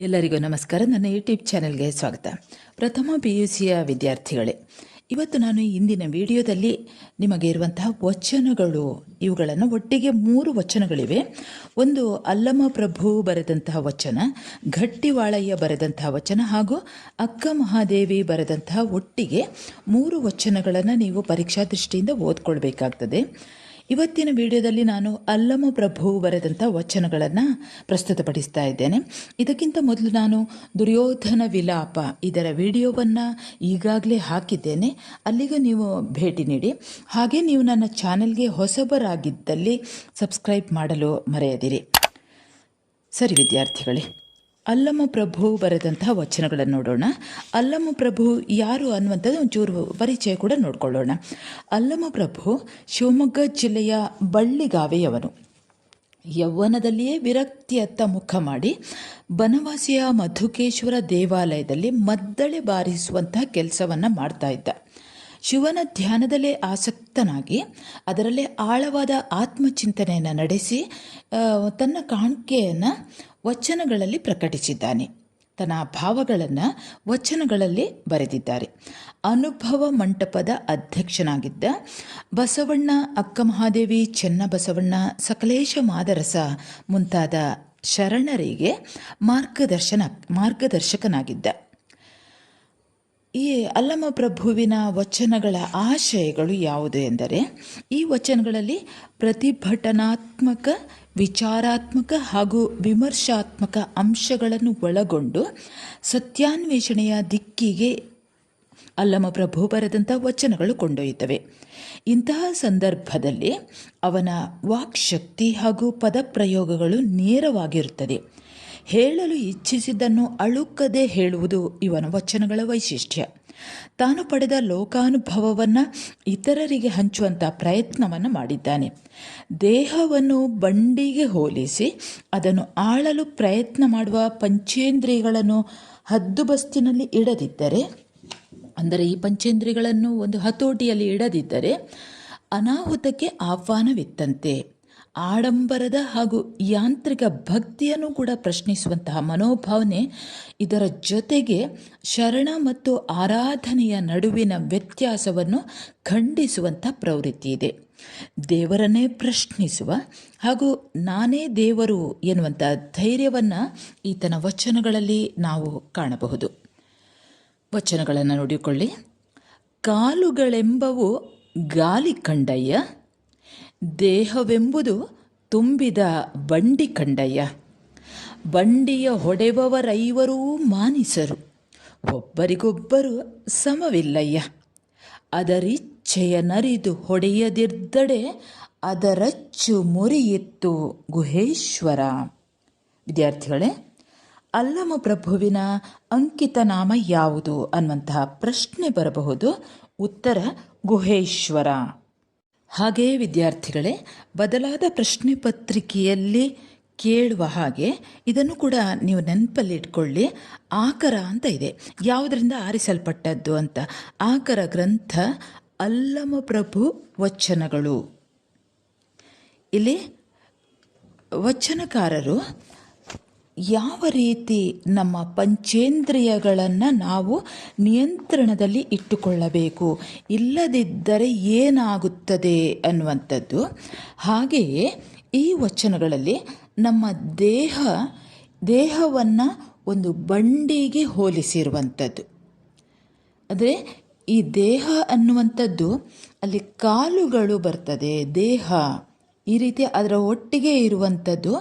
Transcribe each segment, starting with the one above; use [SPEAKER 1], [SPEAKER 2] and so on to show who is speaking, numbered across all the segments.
[SPEAKER 1] ಎಲ್ಲರಿಗೂ ನಮಸ್ಕಾರ. ನನ್ನ ಯೂಟ್ಯೂಬ್ ಚಾನೆಲ್ಗೆ ಸ್ವಾಗತ. ಪ್ರಥಮ ಪಿ ಯು ಸಿಯ ವಿದ್ಯಾರ್ಥಿಗಳೇ, ಇವತ್ತು ನಾನು ಇಂದಿನ ವಿಡಿಯೋದಲ್ಲಿ ನಿಮಗೆ ಇರುವಂತಹ ವಚನಗಳು, ಇವುಗಳನ್ನು ಒಟ್ಟಿಗೆ ಮೂರು ವಚನಗಳಿವೆ. ಒಂದು ಅಲ್ಲಮ ಪ್ರಭು ಬರೆದಂತಹ ವಚನ ಗಟ್ಟಿವಾಳಯ್ಯ ಬರೆದಂತಹ ವಚನ ಹಾಗೂ ಅಕ್ಕ ಮಹಾದೇವಿ ಬರೆದಂತಹ ಒಟ್ಟಿಗೆ ಮೂರು ವಚನಗಳನ್ನು ನೀವು ಪರೀಕ್ಷಾ ದೃಷ್ಟಿಯಿಂದ ಓದ್ಕೊಳ್ಬೇಕಾಗ್ತದೆ. ಇವತ್ತಿನ ವಿಡಿಯೋದಲ್ಲಿ ನಾನು ಅಲ್ಲಮ ಪ್ರಭು ಬರೆದಂಥ ವಚನಗಳನ್ನು ಪ್ರಸ್ತುತಪಡಿಸ್ತಾ ಇದ್ದೇನೆ. ಇದಕ್ಕಿಂತ ಮೊದಲು ನಾನು ದುರ್ಯೋಧನ ವಿಲಾಪ ಇದರ ವಿಡಿಯೋವನ್ನು ಈಗಾಗಲೇ ಹಾಕಿದ್ದೇನೆ. ಅಲ್ಲಿಗೆ ನೀವು ಭೇಟಿ ನೀಡಿ. ಹಾಗೆ ನೀವು ನನ್ನ ಚಾನೆಲ್ಗೆ ಹೊಸಬರಾಗಿದ್ದಲ್ಲಿ ಸಬ್ಸ್ಕ್ರೈಬ್ ಮಾಡಲು ಮರೆಯದಿರಿ. ಸರಿ ವಿದ್ಯಾರ್ಥಿಗಳೇ ಅಲ್ಲಮ ಪ್ರಭು ಬರೆದಂತಹ ವಚನಗಳನ್ನು ನೋಡೋಣ. ಅಲ್ಲಮ ಪ್ರಭು ಯಾರು ಅನ್ನುವಂಥದ್ದು ಒಂಚೂರು ಪರಿಚಯ ಕೂಡ ನೋಡಿಕೊಳ್ಳೋಣ. ಅಲ್ಲಮ ಪ್ರಭು ಶಿವಮೊಗ್ಗ ಜಿಲ್ಲೆಯ ಬಳ್ಳಿಗಾವೆಯವನು. ಯೌವನದಲ್ಲಿಯೇ ವಿರಕ್ತಿಯತ್ತ ಮುಖ ಮಾಡಿ ಬನವಾಸಿಯ ಮಧುಕೇಶ್ವರ ದೇವಾಲಯದಲ್ಲಿ ಮದ್ದಳೆ ಬಾರಿಸುವಂತಹ ಕೆಲಸವನ್ನು ಮಾಡ್ತಾ ಇದ್ದ. ಶಿವನ ಧ್ಯಾನದಲ್ಲೇ ಆಸಕ್ತನಾಗಿ ಅದರಲ್ಲೇ ಆಳವಾದ ಆತ್ಮಚಿಂತನೆಯನ್ನು ನಡೆಸಿ ತನ್ನ ಕಾಣಿಕೆಯನ್ನು ವಚನಗಳಲ್ಲಿ ಪ್ರಕಟಿಸಿದ್ದಾನೆ. ತನ್ನ ಭಾವಗಳನ್ನು ವಚನಗಳಲ್ಲಿ ಬರೆದಿದ್ದಾರೆ. ಅನುಭವ ಮಂಟಪದ ಅಧ್ಯಕ್ಷನಾಗಿದ್ದ ಬಸವಣ್ಣ ಅಕ್ಕ ಮಹಾದೇವಿ ಚೆನ್ನಬಸವಣ್ಣ ಸಕಲೇಶ ಮಾದರಸ ಮುಂತಾದ ಶರಣರಿಗೆ ಮಾರ್ಗದರ್ಶನ, ಮಾರ್ಗದರ್ಶಕನಾಗಿದ್ದ. ಈ ಅಲ್ಲಮ ಪ್ರಭುವಿನ ವಚನಗಳ ಆಶಯಗಳು ಯಾವುದು ಎಂದರೆ, ಈ ವಚನಗಳಲ್ಲಿ ಪ್ರತಿಭಟನಾತ್ಮಕ, ವಿಚಾರಾತ್ಮಕ ಹಾಗೂ ವಿಮರ್ಶಾತ್ಮಕ ಅಂಶಗಳನ್ನು ಒಳಗೊಂಡು ಸತ್ಯಾನ್ವೇಷಣೆಯ ದಿಕ್ಕಿಗೆ ಅಲ್ಲಮ ಪ್ರಭು ಬರೆದಂಥ ವಚನಗಳು ಕೊಂಡೊಯ್ಯುತ್ತವೆ. ಇಂತಹ ಸಂದರ್ಭದಲ್ಲಿ ಅವನ ವಾಕ್ಶಕ್ತಿ ಹಾಗೂ ಪದಪ್ರಯೋಗಗಳು ನೇರವಾಗಿರುತ್ತದೆ. ಹೇಳಲು ಇಚ್ಛಿಸಿದ್ದನ್ನು ಅಳುಕದೆ ಹೇಳುವುದು ಇವನ ವಚನಗಳ ವೈಶಿಷ್ಟ್ಯ. ತಾನು ಪಡೆದ ಲೋಕಾನುಭವವನ್ನು ಇತರರಿಗೆ ಹಂಚುವಂಥ ಪ್ರಯತ್ನವನ್ನು ಮಾಡಿದ್ದಾನೆ. ದೇಹವನ್ನು ಬಂಡಿಗೆ ಹೋಲಿಸಿ ಅದನ್ನು ಆಳಲು ಪ್ರಯತ್ನ ಮಾಡುವ ಪಂಚೇಂದ್ರಿಯಗಳನ್ನು ಹದ್ದುಬಸ್ತಿನಲ್ಲಿ ಇಡದಿದ್ದರೆ, ಅಂದರೆ ಈ ಪಂಚೇಂದ್ರಿಯಗಳನ್ನು ಒಂದು ಹತೋಟಿಯಲ್ಲಿ ಇಡದಿದ್ದರೆ ಅನಾಹುತಕ್ಕೆ ಆಹ್ವಾನವಿತ್ತಂತೆ. ಆಡಂಬರದ ಹಾಗೂ ಯಾಂತ್ರಿಕ ಭಕ್ತಿಯನ್ನು ಕೂಡ ಪ್ರಶ್ನಿಸುವಂತಹ ಮನೋಭಾವನೆ ಇದರ ಜೊತೆಗೆ ಶರಣ ಮತ್ತು ಆರಾಧನೆಯ ನಡುವಿನ ವ್ಯತ್ಯಾಸವನ್ನು ಖಂಡಿಸುವಂಥ ಪ್ರವೃತ್ತಿ ಇದೆ. ದೇವರನ್ನೇ ಪ್ರಶ್ನಿಸುವ ಹಾಗೂ ನಾನೇ ದೇವರು ಎನ್ನುವಂಥ ಧೈರ್ಯವನ್ನು ಈತನ ವಚನಗಳಲ್ಲಿ ನಾವು ಕಾಣಬಹುದು. ವಚನಗಳನ್ನು ನೋಡಿಕೊಳ್ಳಿ. ಕಾಲುಗಳೆಂಬವು ಗಾಲಿ ಕಂಡಯ್ಯ ದೇಹವೆಂಬುದು ತುಂಬಿದ ಬಂಡಿ ಕಂಡಯ್ಯ. ಬಂಡಿಯ ಹೊಡೆಬವರೈವರೂ ಮಾನಿಸರು. ಒಬ್ಬರಿಗೊಬ್ಬರು ಸಮವಿಲ್ಲಯ್ಯ. ಅದರಿಚ್ಛೆಯ ನರಿದು ಹೊಡೆಯದಿದ್ದಡೆ ಅದರಚ್ಚು ಮುರಿಯಿತ್ತು ಗುಹೇಶ್ವರ. ವಿದ್ಯಾರ್ಥಿಗಳೇ, ಅಲ್ಲಮ ಪ್ರಭುವಿನ ಅಂಕಿತ ನಾಮ ಯಾವುದು ಅನ್ನುವಂತಹ ಪ್ರಶ್ನೆ ಬರಬಹುದು. ಉತ್ತರ, ಗುಹೇಶ್ವರ. ಹಾಗೆಯೇ ವಿದ್ಯಾರ್ಥಿಗಳೇ, ಬದಲಾದ ಪ್ರಶ್ನೆ ಪತ್ರಿಕೆಯಲ್ಲಿ ಕೇಳುವ ಹಾಗೆ ಇದನ್ನು ಕೂಡ ನೀವು ನೆನಪಲ್ಲಿ ಇಟ್ಕೊಳ್ಳಿ. ಆಕರ ಅಂತ ಇದೆ. ಯಾವುದರಿಂದ ಆರಿಸಲ್ಪಟ್ಟದ್ದು ಅಂತ? ಆಕರ ಗ್ರಂಥ ಅಲ್ಲಮ ಪ್ರಭು ವಚನಗಳು. ಇಲ್ಲಿ ವಚನಕಾರರು ಯಾವ ರೀತಿ ನಮ್ಮ ಪಂಚೇಂದ್ರಿಯಗಳನ್ನು ನಾವು ನಿಯಂತ್ರಣದಲ್ಲಿ ಇಟ್ಟುಕೊಳ್ಳಬೇಕು? ಇಲ್ಲದಿದ್ದರೆ ಏನಾಗುತ್ತದೆ ಅನ್ನುವಂಥದ್ದು. ಹಾಗೆಯೇ ಈ ವಚನಗಳಲ್ಲಿ ನಮ್ಮ ದೇಹ, ದೇಹವನ್ನು ಒಂದು ಬಂಡಿಗೆ ಹೋಲಿಸಿರುವಂಥದ್ದು. ಅಂದರೆ ಈ ದೇಹ ಅನ್ನುವಂಥದ್ದು ಅಲ್ಲಿ ಕಾಲುಗಳು ಬರ್ತದೆ, ದೇಹ. ಈ ರೀತಿ ಅದರ ಒಟ್ಟಿಗೆ ಇರುವಂಥದ್ದು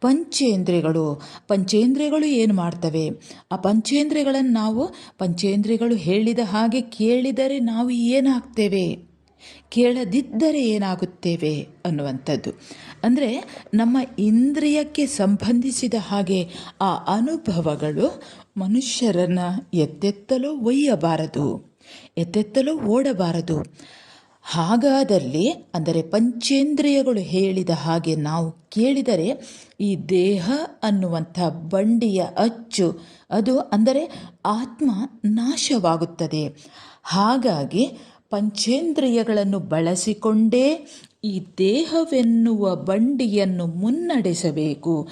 [SPEAKER 1] ಪಂಚೇಂದ್ರಿಯಗಳು. ಪಂಚೇಂದ್ರಿಯಗಳು ಏನು ಮಾಡ್ತವೆ? ಆ ಪಂಚೇಂದ್ರಿಯಗಳನ್ನು ನಾವು ಪಂಚೇಂದ್ರಿಯಗಳು ಹೇಳಿದ ಹಾಗೆ ಕೇಳಿದರೆ ನಾವು ಏನಾಗ್ತೇವೆ? ಕೇಳದಿದ್ದರೆ ಏನಾಗುತ್ತೇವೆ ಅನ್ನುವಂಥದ್ದು. ಅಂದರೆ ನಮ್ಮ ಇಂದ್ರಿಯಕ್ಕೆ ಸಂಬಂಧಿಸಿದ ಹಾಗೆ ಆ ಅನುಭವಗಳು ಮನುಷ್ಯರನ್ನು ಎತ್ತೆತ್ತಲು ಒಯ್ಯಬಾರದು. ಎತ್ತೆತ್ತಲು ಓಡಬಾರದು. ಹಾಗಾದಲ್ಲಿ ಅಂದರೆ ಪಂಚೇಂದ್ರಿಯಗಳು ಹೇಳಿದ ಹಾಗೆ ನಾವು ಕೇಳಿದರೆ ಈ ದೇಹ ಅನ್ನುವಂಥ ಬಂಡಿಯ ಅಚ್ಚು, ಅದು ಅಂದರೆ ಆತ್ಮ ನಾಶವಾಗುತ್ತದೆ. ಹಾಗಾಗಿ ಪಂಚೇಂದ್ರಿಯಗಳನ್ನು ಬಳಸಿಕೊಂಡೇ ಈ ದೇಹವೆನ್ನುವ ಬಂಡಿಯನ್ನು ಮುನ್ನಡೆಸಬೇಕು.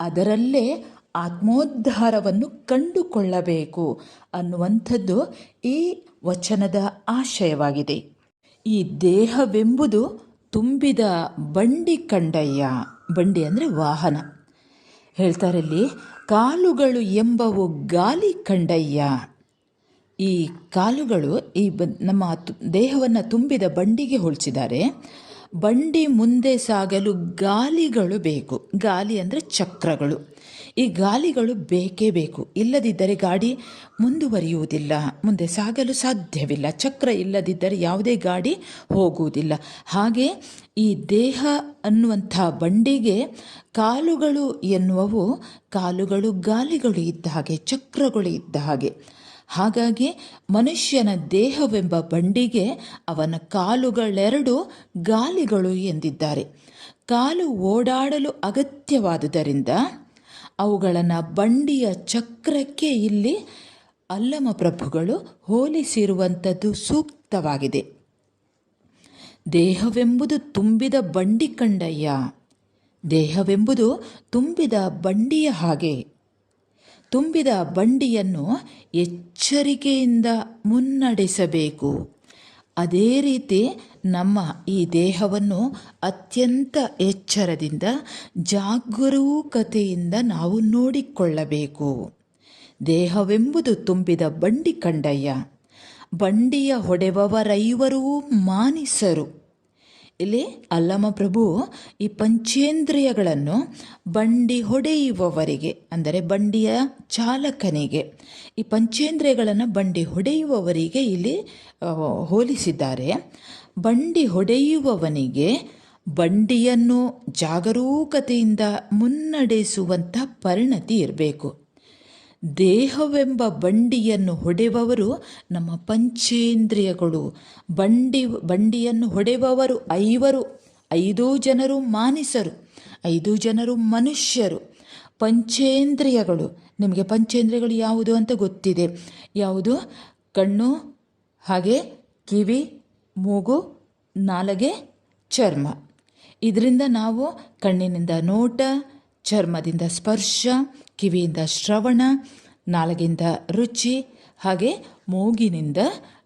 [SPEAKER 1] ಅದರಲ್ಲೇ ಆತ್ಮೋದ್ಧಾರವನ್ನು ಕಂಡುಕೊಳ್ಳಬೇಕು ಅನ್ನುವಂಥದ್ದು ಈ ವಚನದ ಆಶಯವಾಗಿದೆ. ಈ ದೇಹವೆಂಬುದು ತುಂಬಿದ ಬಂಡಿ ಕಂಡಯ್ಯ. ಬಂಡಿ ಅಂದರೆ ವಾಹನ. ಹೇಳ್ತಾರೆ ಇಲ್ಲಿ ಕಾಲುಗಳು ಎಂಬವು ಗಾಲಿ ಕಂಡಯ್ಯ. ಈ ಕಾಲುಗಳು ಈ ಬ ನಮ್ಮ ದೇಹವನ್ನು ತುಂಬಿದ ಬಂಡಿಗೆ ಹೋಲಿಸಿದ್ದಾರೆ. ಬಂಡಿ ಮುಂದೆ ಸಾಗಲು ಗಾಲಿಗಳು ಬೇಕು. ಗಾಲಿ ಅಂದರೆ ಚಕ್ರಗಳು. ಈ ಗಾಲಿಗಳು ಬೇಕೇ ಬೇಕು. ಇಲ್ಲದಿದ್ದರೆ ಗಾಡಿ ಮುಂದುವರಿಯುವುದಿಲ್ಲ. ಮುಂದೆ ಸಾಗಲು ಸಾಧ್ಯವಿಲ್ಲ. ಚಕ್ರ ಇಲ್ಲದಿದ್ದರೆ ಯಾವುದೇ ಗಾಡಿ ಹೋಗುವುದಿಲ್ಲ. ಹಾಗೆ ಈ ದೇಹ ಅನ್ನುವಂಥ ಬಂಡಿಗೆ ಕಾಲುಗಳು ಎನ್ನುವವು ಕಾಲುಗಳು, ಗಾಲಿಗಳು ಇದ್ದ ಹಾಗೆ, ಚಕ್ರಗಳು ಇದ್ದ ಹಾಗೆ. ಹಾಗಾಗಿ ಮನುಷ್ಯನ ದೇಹವೆಂಬ ಬಂಡಿಗೆ ಅವನ ಕಾಲುಗಳೆರಡು ಗಾಲಿಗಳು ಎಂದಿದ್ದಾರೆ. ಕಾಲು ಓಡಾಡಲು ಅಗತ್ಯವಾದುದರಿಂದ ಅವುಗಳನ್ನು ಬಂಡಿಯ ಚಕ್ರಕ್ಕೆ ಇಲ್ಲಿ ಅಲ್ಲಮ ಪ್ರಭುಗಳು ಹೋಲಿಸಿರುವಂಥದ್ದು ಸೂಕ್ತವಾಗಿದೆ. ದೇಹವೆಂಬುದು ತುಂಬಿದ ಬಂಡಿ ಕಂಡಯ್ಯ. ದೇಹವೆಂಬುದು ತುಂಬಿದ ಬಂಡಿಯ ಹಾಗೆ. ತುಂಬಿದ ಬಂಡಿಯನ್ನು ಎಚ್ಚರಿಕೆಯಿಂದ ಮುನ್ನಡೆಸಬೇಕು. ಅದೇ ರೀತಿ ನಮ್ಮ ಈ ದೇಹವನ್ನು ಅತ್ಯಂತ ಎಚ್ಚರದಿಂದ, ಜಾಗರೂಕತೆಯಿಂದ ನಾವು ನೋಡಿಕೊಳ್ಳಬೇಕು. ದೇಹವೆಂಬುದು ತುಂಬಿದ ಬಂಡಿ ಕಂಡಯ್ಯ. ಬಂಡಿಯ ಹೊಡೆವವರೈವರೂ ಮಾನಿಸರು. ಇಲ್ಲಿ ಅಲ್ಲಮ ಪ್ರಭು ಈ ಪಂಚೇಂದ್ರಿಯಗಳನ್ನು ಬಂಡಿ ಹೊಡೆಯುವವರಿಗೆ, ಅಂದರೆ ಬಂಡಿಯ ಚಾಲಕನಿಗೆ, ಈ ಪಂಚೇಂದ್ರಿಯಗಳನ್ನು ಬಂಡಿ ಹೊಡೆಯುವವರಿಗೆ ಇಲ್ಲಿ ಹೋಲಿಸಿದ್ದಾರೆ. ಬಂಡಿ ಹೊಡೆಯುವವನಿಗೆ ಬಂಡಿಯನ್ನು ಜಾಗರೂಕತೆಯಿಂದ ಮುನ್ನಡೆಸುವಂಥ ಪರಿಣತಿ ಇರಬೇಕು. ದೇಹವೆಂಬ ಬಂಡಿಯನ್ನು ಹೊಡೆವವರು ನಮ್ಮ ಪಂಚೇಂದ್ರಿಯಗಳು. ಬಂಡಿ, ಬಂಡಿಯನ್ನು ಹೊಡೆವವರು ಐವರು, ಐದು ಜನರು ಮಾನಿಸರು, ಐದು ಜನರು ಮನುಷ್ಯರು. ಪಂಚೇಂದ್ರಿಯಗಳು. ನಿಮಗೆ ಪಂಚೇಂದ್ರಿಯಗಳು ಯಾವುದು ಅಂತ ಗೊತ್ತಿದೆ. ಯಾವುದು? ಕಣ್ಣು, ಹಾಗೆ ಕಿವಿ, ಮೂಗು, ನಾಲಗೆ ಚರ್ಮ. ಇದರಿಂದ ನಾವು ಕಣ್ಣಿನಿಂದ ನೋಟ ಚರ್ಮದಿಂದ ಸ್ಪರ್ಶ, ಕಿವಿಯಿಂದ ಶ್ರವಣ ನಾಲಗಿಂದ ರುಚಿ, ಹಾಗೆ ಮೂಗಿನಿಂದ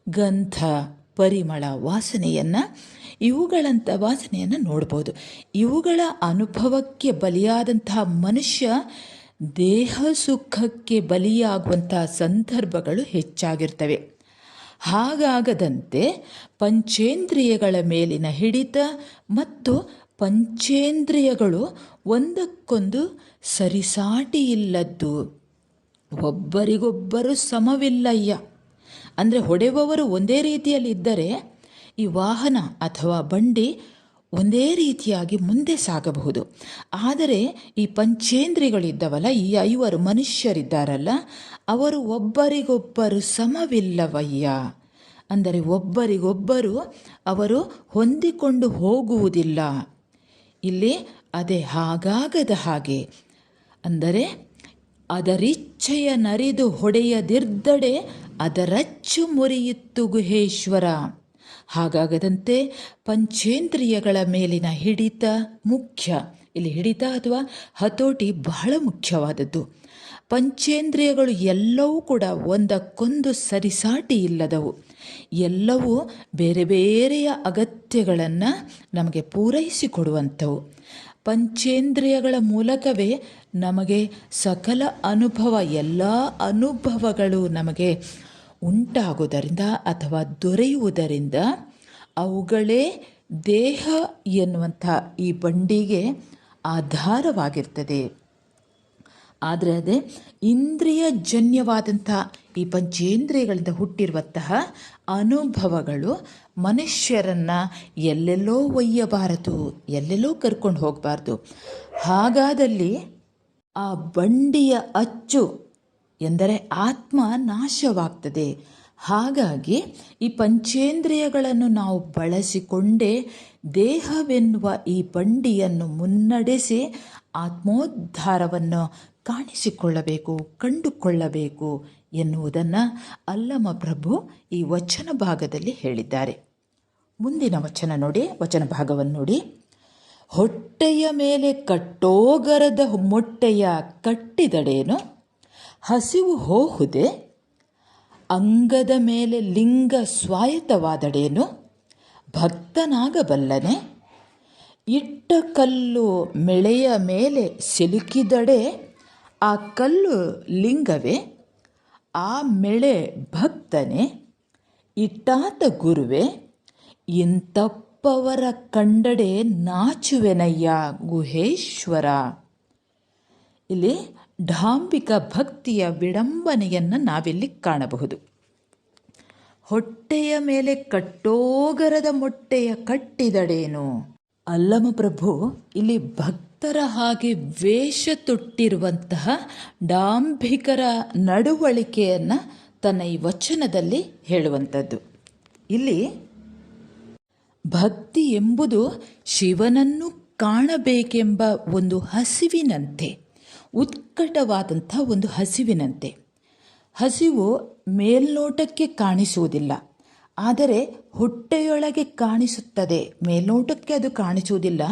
[SPEAKER 1] ಗಂಧ, ಪರಿಮಳ ವಾಸನೆಯನ್ನು ಇವುಗಳಂಥ ವಾಸನೆಯನ್ನು ನೋಡ್ಬೋದು. ಇವುಗಳ ಅನುಭವಕ್ಕೆ ಬಲಿಯಾದಂತಹ ಮನುಷ್ಯ ದೇಹ ಸುಖಕ್ಕೆ ಬಲಿಯಾಗುವಂತಹ ಸಂದರ್ಭಗಳು ಹೆಚ್ಚಾಗಿರ್ತವೆ. ಹಾಗಾಗದಂತೆ ಪಂಚೇಂದ್ರಿಯಗಳ ಮೇಲಿನ ಹಿಡಿತ ಮತ್ತು ಪಂಚೇಂದ್ರಿಯಗಳು ಒಂದಕ್ಕೊಂದು ಸರಿಸಾಟಿ ಇಲ್ಲದ್ದು ಒಬ್ಬರಿಗೊಬ್ಬರು ಸಮವಿಲ್ಲಯ್ಯ. ಅಂದರೆ ಹೊಡೆಯುವವರು ಒಂದೇ ರೀತಿಯಲ್ಲಿ ಇದ್ದರೆ ಈ ವಾಹನ ಅಥವಾ ಬಂಡಿ ಒಂದೇ ರೀತಿಯಾಗಿ ಮುಂದೆ ಸಾಗಬಹುದು. ಆದರೆ ಈ ಪಂಚೇಂದ್ರಿಗಳಿದ್ದವಲ್ಲ, ಈ ಐವರು ಮನುಷ್ಯರಿದ್ದಾರಲ್ಲ, ಅವರು ಒಬ್ಬರಿಗೊಬ್ಬರು ಸಮವಿಲ್ಲವಯ್ಯ. ಅಂದರೆ ಒಬ್ಬರಿಗೊಬ್ಬರು ಅವರು ಹೊಂದಿಕೊಂಡು ಹೋಗುವುದಿಲ್ಲ. ಇಲ್ಲಿ ಅದೇ ಹಾಗಾಗದ ಹಾಗೆ. ಅಂದರೆ, ಅದರಿಚ್ಛೆಯ ನರಿದು ಹೊಡೆಯದಿರ್ದಡೆ ಅದರಚ್ಚು ಮುರಿಯಿತ್ತು ಗುಹೇಶ್ವರ. ಹಾಗಾಗದಂತೆ ಪಂಚೇಂದ್ರಿಯಗಳ ಮೇಲಿನ ಹಿಡಿತ ಮುಖ್ಯ. ಇಲ್ಲಿ ಹಿಡಿತ ಅಥವಾ ಹತೋಟಿ ಬಹಳ ಮುಖ್ಯವಾದದ್ದು. ಪಂಚೇಂದ್ರಿಯಗಳು ಎಲ್ಲವೂ ಕೂಡ ಒಂದಕ್ಕೊಂದು ಸರಿಸಾಟಿ ಇಲ್ಲದವು. ಎಲ್ಲವೂ ಬೇರೆ ಬೇರೆಯ ಅಗತ್ಯಗಳನ್ನು ನಮಗೆ ಪೂರೈಸಿಕೊಡುವಂಥವು. ಪಂಚೇಂದ್ರಿಯಗಳ ಮೂಲಕವೇ ನಮಗೆ ಸಕಲ ಅನುಭವ, ಎಲ್ಲ ಅನುಭವಗಳು ನಮಗೆ ಉಂಟಾಗುವುದರಿಂದ ಅಥವಾ ದೊರೆಯುವುದರಿಂದ ಅವುಗಳೇ ದೇಹ ಎನ್ನುವಂಥ ಈ ಬಂಡಿಗೆ ಆಧಾರವಾಗಿರ್ತದೆ. ಆದರೆ ಅದೇ ಇಂದ್ರಿಯಜನ್ಯವಾದಂಥ ಈ ಪಂಚೇಂದ್ರಿಯಗಳಿಂದ ಹುಟ್ಟಿರುವಂತಹ ಅನುಭವಗಳು ಮನುಷ್ಯರನ್ನು ಎಲ್ಲೆಲ್ಲೋ ಒಯ್ಯಬಾರದು, ಎಲ್ಲೆಲ್ಲೋ ಕರ್ಕೊಂಡು ಹೋಗಬಾರ್ದು. ಹಾಗಾದಲ್ಲಿ ಆ ಬಂಡಿಯ ಅಚ್ಚು ಎಂದರೆ ಆತ್ಮ ನಾಶವಾಗ್ತದೆ. ಹಾಗಾಗಿ ಈ ಪಂಚೇಂದ್ರಿಯಗಳನ್ನು ನಾವು ಬಳಸಿಕೊಂಡೇ ದೇಹವೆನ್ನುವ ಈ ಬಂಡಿಯನ್ನು ಮುನ್ನಡೆಸಿ ಆತ್ಮೋದ್ಧಾರವನ್ನು ಕಾಣಿಸಿಕೊಳ್ಳಬೇಕು, ಕಂಡುಕೊಳ್ಳಬೇಕು ಎನ್ನುವುದನ್ನು ಅಲ್ಲಮ ಪ್ರಭು ಈ ವಚನ ಭಾಗದಲ್ಲಿ ಹೇಳಿದ್ದಾರೆ. ಮುಂದಿನ ವಚನ ನೋಡಿ, ವಚನ ಭಾಗವನ್ನು ನೋಡಿ. ಹೊಟ್ಟೆಯ ಮೇಲೆ ಕಟ್ಟೋಗರದ ಮೊಟ್ಟೆಯ ಕಟ್ಟಿದಡೇನು ಹಸಿವು ಹೋಹುದೆ, ಅಂಗದ ಮೇಲೆ ಲಿಂಗ ಸ್ವಾಯತ್ತವಾದಡೇನು ಭಕ್ತನಾಗಬಲ್ಲನೆ, ಇಟ್ಟ ಕಲ್ಲು ಮೆಳೆಯ ಮೇಲೆ ಸಿಲುಕಿದಡೆ ಆ ಕಲ್ಲು ಲಿಂಗವೇ? ಆ ಮೆಳೆ ಭಕ್ತನೇ, ಇಟ್ಟಾತ ಗುರುವೆ ಇಂತಪ್ಪವರ ಕಂಡಡೆ ನಾಚುವೆನಯ್ಯ ಗುಹೇಶ್ವರ. ಇಲ್ಲಿ ಢಾಂಬಿಕ ಭಕ್ತಿಯ ವಿಡಂಬನೆಯನ್ನು ನಾವಿಲ್ಲಿ ಕಾಣಬಹುದು. ಹೊಟ್ಟೆಯ ಮೇಲೆ ಕಟ್ಟೋಗರದ ಮೊಟ್ಟೆಯ ಕಟ್ಟಿದಡೇನು? ಅಲ್ಲಮ ಪ್ರಭು, ಇಲ್ಲಿ ಭಕ್ತರ ಹಾಗೆ ವೇಷ ತೊಟ್ಟಿರುವಂತಹ ಡಾಂಭಿಕರ ನಡವಳಿಕೆಯನ್ನು ತನ್ನ ಈ ವಚನದಲ್ಲಿ ಹೇಳುವಂಥದ್ದು. ಇಲ್ಲಿ ಭಕ್ತಿ ಎಂಬುದು ಶಿವನನ್ನು ಕಾಣಬೇಕೆಂಬ ಒಂದು ಹಸಿವಿನಂತೆ ಉತ್ಕಟವಾದಂಥ ಒಂದು ಹಸಿವಿನಂತೆ. ಹಸಿವು ಮೇಲ್ನೋಟಕ್ಕೆ ಕಾಣಿಸುವುದಿಲ್ಲ. ಆದರೆ ಹೊಟ್ಟೆಯೊಳಗೆ ಕಾಣಿಸುತ್ತದೆ. ಮೇಲ್ನೋಟಕ್ಕೆ ಅದು ಕಾಣಿಸುವುದಿಲ್ಲ.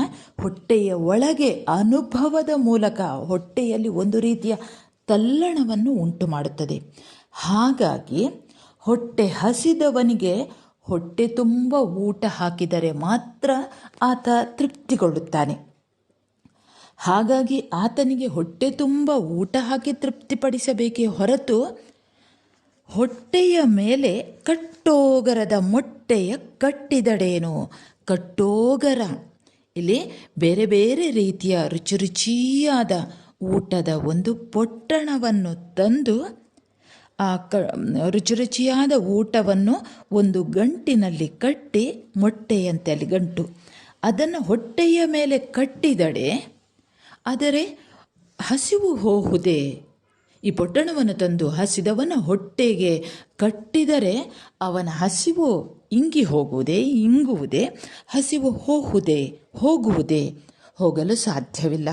[SPEAKER 1] ಹೊಟ್ಟೆಯ ಒಳಗೆ ಅನುಭವದ ಮೂಲಕ ಹೊಟ್ಟೆಯಲ್ಲಿ ಒಂದು ರೀತಿಯ ತಲ್ಲಣವನ್ನು ಉಂಟು ಮಾಡುತ್ತದೆ. ಹಾಗಾಗಿ ಹೊಟ್ಟೆ ಹಸಿದವನಿಗೆ ಹೊಟ್ಟೆ ತುಂಬ ಊಟ ಹಾಕಿದರೆ ಮಾತ್ರ ಆತ ತೃಪ್ತಿಗೊಳ್ಳುತ್ತಾನೆ. ಹಾಗಾಗಿ ಆತನಿಗೆ ಹೊಟ್ಟೆ ತುಂಬ ಊಟ ಹಾಕಿ ತೃಪ್ತಿಪಡಿಸಬೇಕೇ ಹೊರತು ಹೊಟ್ಟೆಯ ಮೇಲೆ ಕಟ್ಟೋಗರದ ಮೊಟ್ಟೆಯ ಕಟ್ಟಿದಡೇನು? ಕಟ್ಟೋಗರ. ಇಲ್ಲಿ ಬೇರೆ ಬೇರೆ ರೀತಿಯ ರುಚಿ ರುಚಿಯಾದ ಊಟದ ಒಂದು ಪೊಟ್ಟಣವನ್ನು ತಂದು ಆ ಕ, ರುಚಿ ರುಚಿಯಾದ ಊಟವನ್ನು ಒಂದು ಗಂಟಿನಲ್ಲಿ ಕಟ್ಟಿ ಮೊಟ್ಟೆಯಂತೆ ಅಲ್ಲಿ ಗಂಟು. ಅದನ್ನು ಹೊಟ್ಟೆಯ ಮೇಲೆ ಕಟ್ಟಿದಡೆ, ಆದರೆ ಹಸಿವು ಹೋಹುದೆ ಈ ಪೊಟ್ಟಣವನ್ನು ತಂದು ಹಸಿದವನ ಹೊಟ್ಟೆಗೆ ಕಟ್ಟಿದರೆ ಅವನ ಹಸಿವು ಇಂಗಿ ಹೋಗುವುದೇ, ಇಂಗುವುದೇ, ಹಸಿವು ಹೋಗುವುದೇ ಹೋಗುವುದೇ, ಹೋಗಲು ಸಾಧ್ಯವಿಲ್ಲ.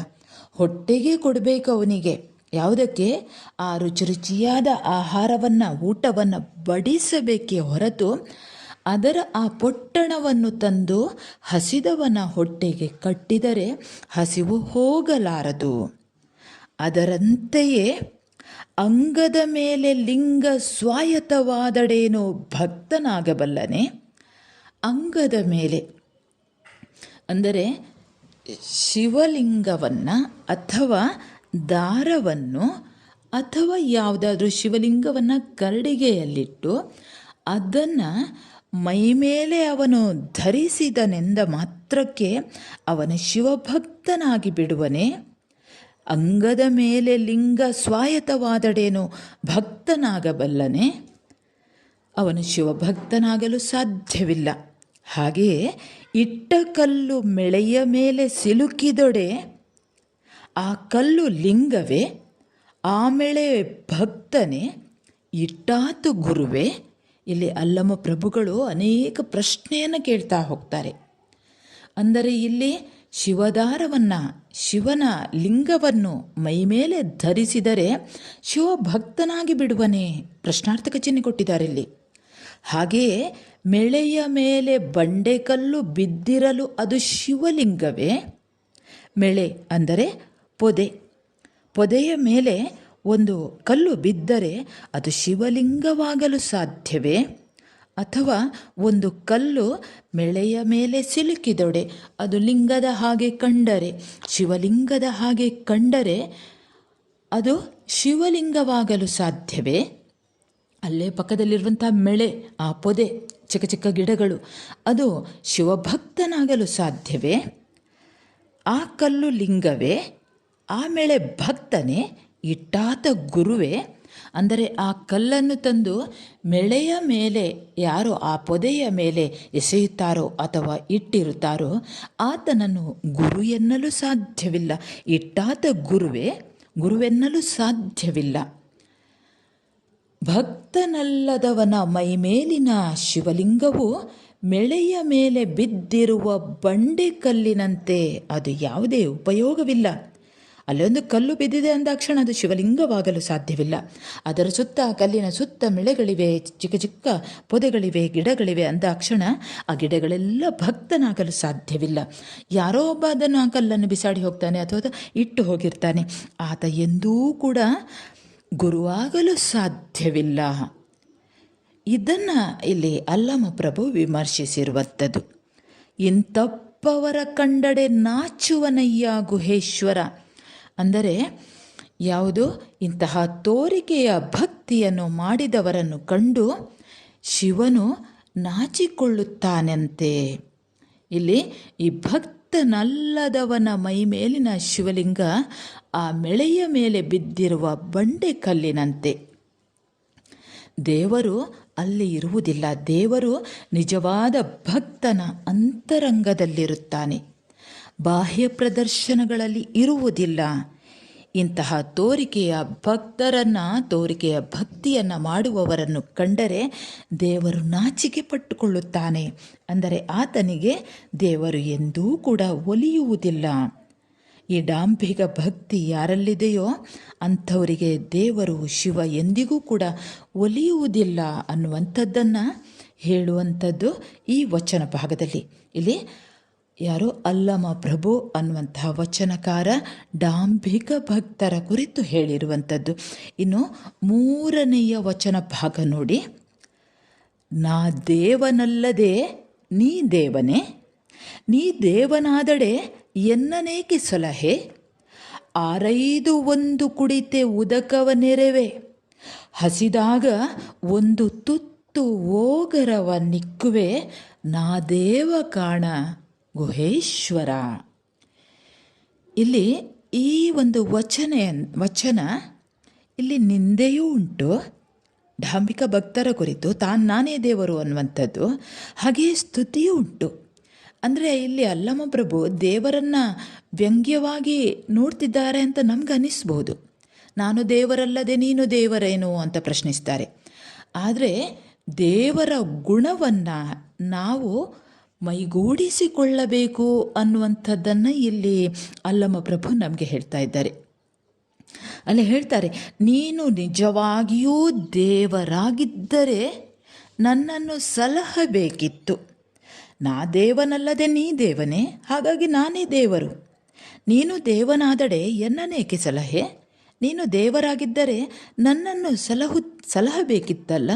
[SPEAKER 1] ಹೊಟ್ಟೆಗೆ ಕೊಡಬೇಕು ಅವನಿಗೆ. ಯಾವುದಕ್ಕೆ? ಆ ರುಚಿ ರುಚಿಯಾದ ಆಹಾರವನ್ನು, ಊಟವನ್ನು ಬಡಿಸಬೇಕೇ ಹೊರತು ಅದರ ಆ ಪೊಟ್ಟಣವನ್ನು ತಂದು ಹಸಿದವನ ಹೊಟ್ಟೆಗೆ ಕಟ್ಟಿದರೆ ಹಸಿವು ಹೋಗಲಾರದು. ಅದರಂತೆಯೇ ಅಂಗದ ಮೇಲೆ ಲಿಂಗ ಸ್ವಾಯತ್ತವಾದಡೇನು ಭಕ್ತನಾಗಬಲ್ಲನೆ. ಅಂಗದ ಮೇಲೆ. ಅಂದರೆ ಶಿವಲಿಂಗವನ್ನು ಅಥವಾ ದಾರವನ್ನು ಅಥವಾ ಯಾವುದಾದ್ರೂ ಶಿವಲಿಂಗವನ್ನು ಕರಡಿಗೆಯಲ್ಲಿಟ್ಟು ಅದನ್ನು ಮೈಮೇಲೆ ಅವನು ಧರಿಸಿದನೆಂದ ಮಾತ್ರಕ್ಕೆ ಅವನ ಶಿವಭಕ್ತನಾಗಿ ಬಿಡುವನೇ. ಅಂಗದ ಮೇಲೆ ಲಿಂಗ ಸ್ವಾಯತವಾದಡೇನು ಭಕ್ತನಾಗಬಲ್ಲನೆ. ಅವನು ಶಿವಭಕ್ತನಾಗಲು ಸಾಧ್ಯವಿಲ್ಲ. ಹಾಗೆಯೇ ಇಟ್ಟ ಕಲ್ಲು ಮೆಳೆಯ ಮೇಲೆ ಸಿಲುಕಿದೊಡೆ ಆ ಕಲ್ಲು ಲಿಂಗವೇ, ಆ ಮೆಳೆ ಭಕ್ತನೇ, ಇಟ್ಟಾತು ಗುರುವೇ. ಇಲ್ಲಿ ಅಲ್ಲಮ ಪ್ರಭುಗಳು ಅನೇಕ ಪ್ರಶ್ನೆಯನ್ನು ಕೇಳ್ತಾ ಹೋಗ್ತಾರೆ. ಅಂದರೆ ಇಲ್ಲಿ ಶಿವದಾರವನ್ನು, ಶಿವನ ಲಿಂಗವನ್ನು ಮೈಮೇಲೆ ಧರಿಸಿದರೆ ಶಿವಭಕ್ತನಾಗಿ ಬಿಡುವನೆ ಪ್ರಶ್ನಾರ್ಥಕ ಚಿಹ್ನೆ ಕೊಟ್ಟಿದ್ದಾರೆ ಇಲ್ಲಿ. ಹಾಗೆಯೇ ಮೆಳೆಯ ಮೇಲೆ ಬಂಡೆಕಲ್ಲು ಬಿದ್ದಿರಲು ಅದು ಶಿವಲಿಂಗವೇ? ಮೆಳೆ ಅಂದರೆ ಪೊದೆ. ಪೊದೆಯ ಮೇಲೆ ಒಂದು ಕಲ್ಲು ಬಿದ್ದರೆ ಅದು ಶಿವಲಿಂಗವಾಗಲು ಸಾಧ್ಯವೇ? ಅಥವಾ ಒಂದು ಕಲ್ಲು ಮೆಳೆಯ ಮೇಲೆ ಸಿಲುಕಿದೊಡೆ, ಅದು ಲಿಂಗದ ಹಾಗೆ ಕಂಡರೆ, ಶಿವಲಿಂಗದ ಹಾಗೆ ಕಂಡರೆ ಅದು ಶಿವಲಿಂಗವಾಗಲು ಸಾಧ್ಯವೇ? ಅಲ್ಲೇ ಪಕ್ಕದಲ್ಲಿರುವಂಥ ಮೆಳೆ, ಆ ಪೊದೆ, ಚಿಕ್ಕ ಚಿಕ್ಕ ಗಿಡಗಳು, ಅದು ಶಿವಭಕ್ತನಾಗಲು ಸಾಧ್ಯವೇ? ಆ ಕಲ್ಲು ಲಿಂಗವೇ, ಆ ಮೆಳೆ ಭಕ್ತನೇ, ಇಟ್ಟಾತ ಗುರುವೇ? ಅಂದರೆ ಆ ಕಲ್ಲನ್ನು ತಂದು ಮೆಳೆಯ ಮೇಲೆ, ಯಾರು ಆ ಪೊದೆಯ ಮೇಲೆ ಎಸೆಯುತ್ತಾರೋ ಅಥವಾ ಇಟ್ಟಿರುತ್ತಾರೋ, ಆತನನ್ನು ಗುರು ಎನ್ನಲು ಸಾಧ್ಯವಿಲ್ಲ. ಇಟ್ಟಾತ ಗುರುವೇ ಗುರುವೆನ್ನಲು ಸಾಧ್ಯವಿಲ್ಲ. ಭಕ್ತನಲ್ಲದವನ ಮೈಮೇಲಿನ ಶಿವಲಿಂಗವು ಮೆಳೆಯ ಮೇಲೆ ಬಿದ್ದಿರುವ ಬಂಡೆ ಕಲ್ಲಿನಂತೆ ಅದು ಯಾವುದೇ ಉಪಯೋಗವಿಲ್ಲ. ಅಲ್ಲೊಂದು ಕಲ್ಲು ಬಿದ್ದಿದೆ ಅಂದಾಕ್ಷಣ ಅದು ಶಿವಲಿಂಗವಾಗಲು ಸಾಧ್ಯವಿಲ್ಲ. ಅದರ ಸುತ್ತ ಕಲ್ಲಿನ ಸುತ್ತ ಮಿಳೆಗಳಿವೆ, ಚಿಕ್ಕ ಚಿಕ್ಕ ಪೊದೆಗಳಿವೆ, ಗಿಡಗಳಿವೆ ಅಂದಾಕ್ಷಣ ಆ ಗಿಡಗಳೆಲ್ಲ ಭಕ್ತನಾಗಲು ಸಾಧ್ಯವಿಲ್ಲ. ಯಾರೋ ಒಬ್ಬ ಅದನ್ನು ಆ ಕಲ್ಲನ್ನು ಬಿಸಾಡಿ ಹೋಗ್ತಾನೆ ಅಥವಾ ಇಟ್ಟು ಹೋಗಿರ್ತಾನೆ. ಆತ ಎಂದೂ ಕೂಡ ಗುರುವಾಗಲು ಸಾಧ್ಯವಿಲ್ಲ. ಇದನ್ನು ಇಲ್ಲಿ ಅಲ್ಲಮ ಪ್ರಭು ವಿಮರ್ಶಿಸಿರುವಂಥದ್ದು ಇಂತಪ್ಪವರ ಕಂಡಡೆ ನಾಚುವನಯ್ಯ ಗುಹೇಶ್ವರ. ಅಂದರೆ ಯಾವುದು? ಇಂತಹ ತೋರಿಕೆಯ ಭಕ್ತಿಯನ್ನು ಮಾಡಿದವರನ್ನು ಕಂಡು ಶಿವನು ನಾಚಿಕೊಳ್ಳುತ್ತಾನಂತೆ. ಇಲ್ಲಿ ಈ ಭಕ್ತನಲ್ಲದವನ ಮೈ ಮೇಲಿನ ಶಿವಲಿಂಗ ಆ ಮೆಳೆಯ ಮೇಲೆ ಬಿದ್ದಿರುವ ಬಂಡೆ ಕಲ್ಲಿನಂತೆ. ದೇವರು ಅಲ್ಲಿ ಇರುವುದಿಲ್ಲ. ದೇವರು ನಿಜವಾದ ಭಕ್ತನ ಅಂತರಂಗದಲ್ಲಿರುತ್ತಾನೆ. ಬಾಹ್ಯ ಪ್ರದರ್ಶನಗಳಲ್ಲಿ ಇರುವುದಿಲ್ಲ. ಇಂತಹ ತೋರಿಕೆಯ ಭಕ್ತರನ್ನು, ತೋರಿಕೆಯ ಭಕ್ತಿಯನ್ನು ಮಾಡುವವರನ್ನು ಕಂಡರೆ ದೇವರು ನಾಚಿಕೆ ಪಟ್ಟುಕೊಳ್ಳುತ್ತಾನೆ. ಅಂದರೆ ಆತನಿಗೆ ದೇವರು ಎಂದೂ ಕೂಡ ಒಲಿಯುವುದಿಲ್ಲ. ಈ ಡಾಂಭಿಕ ಭಕ್ತಿ ಯಾರಲ್ಲಿದೆಯೋ ಅಂಥವರಿಗೆ ದೇವರು ಶಿವ ಎಂದಿಗೂ ಕೂಡ ಒಲಿಯುವುದಿಲ್ಲ ಅನ್ನುವಂಥದ್ದನ್ನು ಹೇಳುವಂಥದ್ದು ಈ ವಚನ ಭಾಗದಲ್ಲಿ. ಇಲ್ಲಿ ಯಾರೋ? ಅಲ್ಲಮ ಪ್ರಭು ಅನ್ನುವಂತಹ ವಚನಕಾರ, ಡಾಂಭಿಕ ಭಕ್ತರ ಕುರಿತು ಹೇಳಿರುವಂಥದ್ದು. ಇನ್ನು ಮೂರನೆಯ ವಚನ ಭಾಗ ನೋಡಿ. ನಾ ದೇವನಲ್ಲದೆ ನೀ ದೇವನೇ, ನೀ ದೇವನಾದಡೆ ಎನ್ನನೇಕೆ ಸಲಹೆ? ಆರೈದು ಒಂದು ಕುಡಿತೆ ಉದಕವ ನೆರವೆ, ಹಸಿದಾಗ ಒಂದು ತುತ್ತು ಓಗರವ ನಿಕ್ಕುವೆ, ನಾ ದೇವ ಕಾಣ ಗುಹೇಶ್ವರ. ಇಲ್ಲಿ ಈ ಒಂದು ವಚನ ವಚನ ಇಲ್ಲಿ ನಿಂದೆಯೂ ಉಂಟು. ಡಾಂಬಿಕ ಭಕ್ತರ ಕುರಿತು ತಾನು ನಾನೇ ದೇವರು ಅನ್ನುವಂಥದ್ದು. ಹಾಗೆಯೇ ಸ್ತುತಿಯೂ ಉಂಟು. ಅಂದರೆ ಇಲ್ಲಿ ಅಲ್ಲಮ ಪ್ರಭು ದೇವರನ್ನು ವ್ಯಂಗ್ಯವಾಗಿ ನೋಡ್ತಿದ್ದಾರೆ ಅಂತ ನಮ್ಗೆ ಅನ್ನಿಸ್ಬೋದು ನಾನು ದೇವರಲ್ಲದೆ ನೀನು ದೇವರೇನು ಅಂತ ಪ್ರಶ್ನಿಸ್ತಾರೆ. ಆದರೆ ದೇವರ ಗುಣವನ್ನು ನಾವು ಮೈಗೂಡಿಸಿಕೊಳ್ಳಬೇಕು ಅನ್ನುವಂಥದ್ದನ್ನು ಇಲ್ಲಿ ಅಲ್ಲಮ ಪ್ರಭು ನಮಗೆ ಹೇಳ್ತಾ ಇದ್ದಾರೆ. ಅಲ್ಲಿ ಹೇಳ್ತಾರೆ, ನೀನು ನಿಜವಾಗಿಯೂ ದೇವರಾಗಿದ್ದರೆ ನನ್ನನ್ನು ಸಲಹಬೇಕಿತ್ತು ನಾ ದೇವನಲ್ಲದೆ ನೀ ದೇವನೇ, ಹಾಗಾಗಿ ನಾನೇ ದೇವರು. ನೀನು ದೇವನಾದಡೆ ಎನ್ನನೇಕೆ ಸಲಹೆ? ನೀನು ದೇವರಾಗಿದ್ದರೆ ನನ್ನನ್ನು ಸಲಹು, ಸಲಹಬೇಕಿತ್ತಲ್ಲ,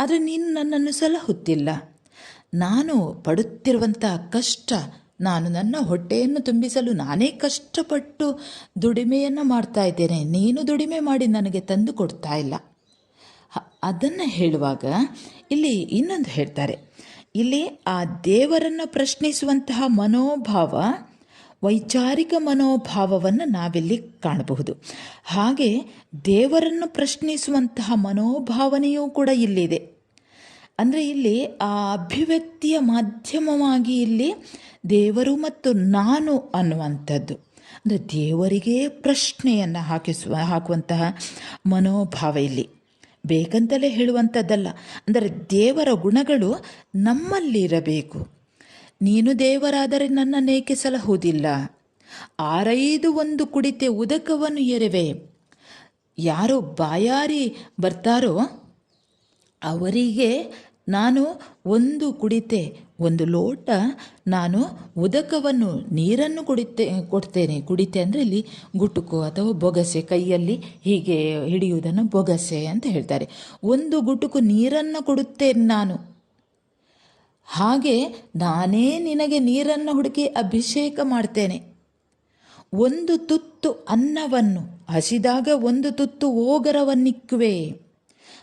[SPEAKER 1] ಆದರೆ ನೀನು ನನ್ನನ್ನು ಸಲಹುತ್ತಿಲ್ಲ. ನಾನು ಪಡುತ್ತಿರುವಂಥ ಕಷ್ಟ, ನಾನು ನನ್ನ ಹೊಟ್ಟೆಯನ್ನು ತುಂಬಿಸಲು ನಾನೇ ಕಷ್ಟಪಟ್ಟು ದುಡಿಮೆಯನ್ನು ಮಾಡ್ತಾ ಇದ್ದೇನೆ. ನೀನು ದುಡಿಮೆ ಮಾಡಿ ನನಗೆ ತಂದು ಕೊಡ್ತಾ ಇಲ್ಲ. ಅದನ್ನು ಹೇಳುವಾಗ ಇಲ್ಲಿ ಇನ್ನೊಂದು ಹೇಳ್ತಾರೆ. ಇಲ್ಲಿ ಆ ದೇವರನ್ನು ಪ್ರಶ್ನಿಸುವಂತಹ ಮನೋಭಾವ, ವೈಚಾರಿಕ ಮನೋಭಾವವನ್ನು ನಾವಿಲ್ಲಿ ಕಾಣಬಹುದು. ಹಾಗೆ ದೇವರನ್ನು ಪ್ರಶ್ನಿಸುವಂತಹ ಮನೋಭಾವನೆಯೂ ಕೂಡ ಇಲ್ಲಿದೆ. ಅಂದರೆ ಇಲ್ಲಿ ಆ ಅಭಿವ್ಯಕ್ತಿಯ ಮಾಧ್ಯಮವಾಗಿ ಇಲ್ಲಿ ದೇವರು ಮತ್ತು ನಾನು ಅನ್ನುವಂಥದ್ದು. ಅಂದರೆ ದೇವರಿಗೆ ಪ್ರಶ್ನೆಯನ್ನು ಹಾಕಿಸುವ, ಹಾಕುವಂತಹ ಮನೋಭಾವ ಇಲ್ಲಿ. ಬೇಕಂತಲೇ ಹೇಳುವಂಥದ್ದಲ್ಲ. ಅಂದರೆ ದೇವರ ಗುಣಗಳು ನಮ್ಮಲ್ಲಿರಬೇಕು. ನೀನು ದೇವರಾದರೆ ನನ್ನನ್ನೇಕೆ ಸಲಹುವುದಿಲ್ಲ? ಆರೈದು ಒಂದು ಕುಡಿತೆ ಉದಕವನ್ನು ಎರವೆ. ಯಾರು ಬಾಯಾರಿ ಬರ್ತಾರೋ ಅವರಿಗೆ ನಾನು ಒಂದು ಕುಡಿತೆ, ಒಂದು ಲೋಟ ನಾನು ಉದಕವನ್ನು, ನೀರನ್ನು ಕುಡಿತೆ, ಕೊಡ್ತೇನೆ. ಕುಡಿತೆ ಅಂದರೆ ಇಲ್ಲಿ ಗುಟುಕು ಅಥವಾ ಬೊಗಸೆ, ಕೈಯಲ್ಲಿ ಹೀಗೆ ಹಿಡಿಯುವುದನ್ನು ಬೊಗಸೆ ಅಂತ ಹೇಳ್ತಾರೆ. ಒಂದು ಗುಟುಕು ನೀರನ್ನು ಕೊಡುತ್ತೇನೆ ನಾನು. ಹಾಗೆ ನಾನೇ ನಿನಗೆ ನೀರನ್ನು ಹುಡುಕಿ ಅಭಿಷೇಕ ಮಾಡ್ತೇನೆ. ಒಂದು ತುತ್ತು ಅನ್ನವನ್ನು, ಹಸಿದಾಗ ಒಂದು ತುತ್ತು ಓಗರವನ್ನಿಕ್ಕುವೆ.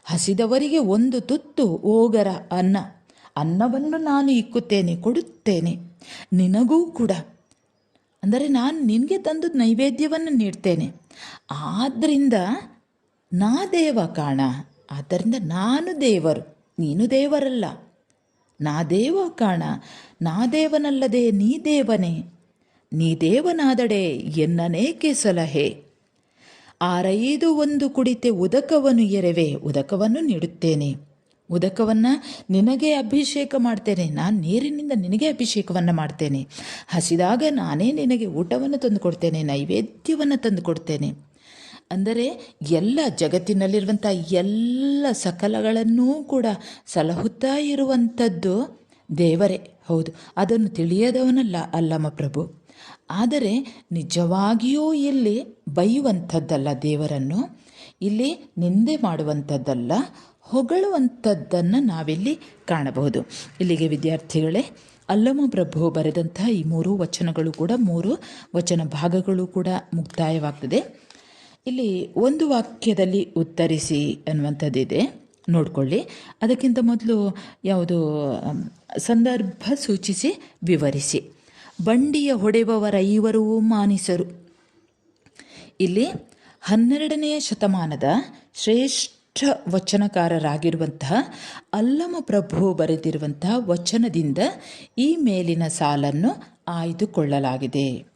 [SPEAKER 1] ಹಸಿದವರಿಗೆ ಒಂದು ತುತ್ತು, ಓಗರ ಅನ್ನ. ಅನ್ನವನ್ನು ನಾನು ಇಕ್ಕುತ್ತೇನೆ, ಕೊಡುತ್ತೇನೆ. ನಿನಗೂ ಕೂಡ. ಅಂದರೆ ನಾನು ನಿನಗೆ ತಂದು ನೈವೇದ್ಯವನ್ನು ನೀಡ್ತೇನೆ. ಆದ್ದರಿಂದ ನಾ ದೇವ ಕಾಣ. ಆದ್ದರಿಂದ ನಾನು ದೇವರು. ನೀನು ದೇವರಲ್ಲ. ನಾ ದೇವ ಕಾಣ. ನಾ ದೇವನಲ್ಲದೆ ನೀ ದೇವನೇ. ನೀ ದೇವನಾದಡೆ ಎನ್ನನೇಕೆ ಸಲಹೆ? ಆರೈದು ಒಂದು ಕುಡಿತೆ ಉದಕವನ್ನು ಎರವೆ, ಉದಕವನ್ನು ನೀಡುತ್ತೇನೆ. ಉದಕವನ್ನು ನಿನಗೆ ಅಭಿಷೇಕ ಮಾಡ್ತೇನೆ. ನಾನು ನೀರಿನಿಂದ ನಿನಗೆ ಅಭಿಷೇಕವನ್ನು ಮಾಡ್ತೇನೆ. ಹಸಿದಾಗ ನಾನೇ ನಿನಗೆ ಊಟವನ್ನು ತಂದು ಕೊಡ್ತೇನೆ ನೈವೇದ್ಯವನ್ನು ತಂದು ಕೊಡ್ತೇನೆ ಅಂದರೆ ಎಲ್ಲ ಜಗತ್ತಿನಲ್ಲಿರುವಂಥ ಎಲ್ಲ ಸಕಲಗಳನ್ನೂ ಕೂಡ ಸಲಹುತ್ತಾ ಇರುವಂಥದ್ದು ದೇವರೇ. ಹೌದು, ಅದನ್ನು ತಿಳಿಯದವನಲ್ಲ ಅಲ್ಲಮ್ಮ ಪ್ರಭು. ಆದರೆ ನಿಜವಾಗಿಯೂ ಇಲ್ಲಿ ಬೈಯುವಂಥದ್ದಲ್ಲ ದೇವರನ್ನು? ಇಲ್ಲಿ ನಿಂದೆ ಮಾಡುವಂಥದ್ದಲ್ಲ, ಹೊಗಳುವಂಥದ್ದನ್ನು ನಾವಿಲ್ಲಿ ಕಾಣಬಹುದು. ಇಲ್ಲಿಗೆ ವಿದ್ಯಾರ್ಥಿಗಳೇ ಅಲ್ಲಮ ಪ್ರಭು ಬರೆದಂತಹ ಈ ಮೂರು ವಚನಗಳು ಕೂಡ ಮೂರು ವಚನ ಭಾಗಗಳು ಕೂಡ ಮುಕ್ತಾಯವಾಗ್ತದೆ. ಇಲ್ಲಿ ಒಂದು ವಾಕ್ಯದಲ್ಲಿ ಉತ್ತರಿಸಿ ಅನ್ನುವಂಥದ್ದಿದೆ. ನೋಡಿಕೊಳ್ಳಿ. ಅದಕ್ಕಿಂತ ಮೊದಲು ಯಾವುದು, ಸಂದರ್ಭ ಸೂಚಿಸಿ ವಿವರಿಸಿ. ಬಂಡಿಯ ಹೊಡೆಯುವವರ ಐವರೂ ಮಾನಿಸರು. ಇಲ್ಲಿ ಹನ್ನೆರಡನೆಯ ಶತಮಾನದ ಶ್ರೇಷ್ಠ ವಚನಕಾರರಾಗಿರುವಂತಹ ಅಲ್ಲಮ ಪ್ರಭು ಬರೆದಿರುವಂತಹ ವಚನದಿಂದ ಈ ಮೇಲಿನ ಸಾಲನ್ನು ಆಯ್ದುಕೊಳ್ಳಲಾಗಿದೆ.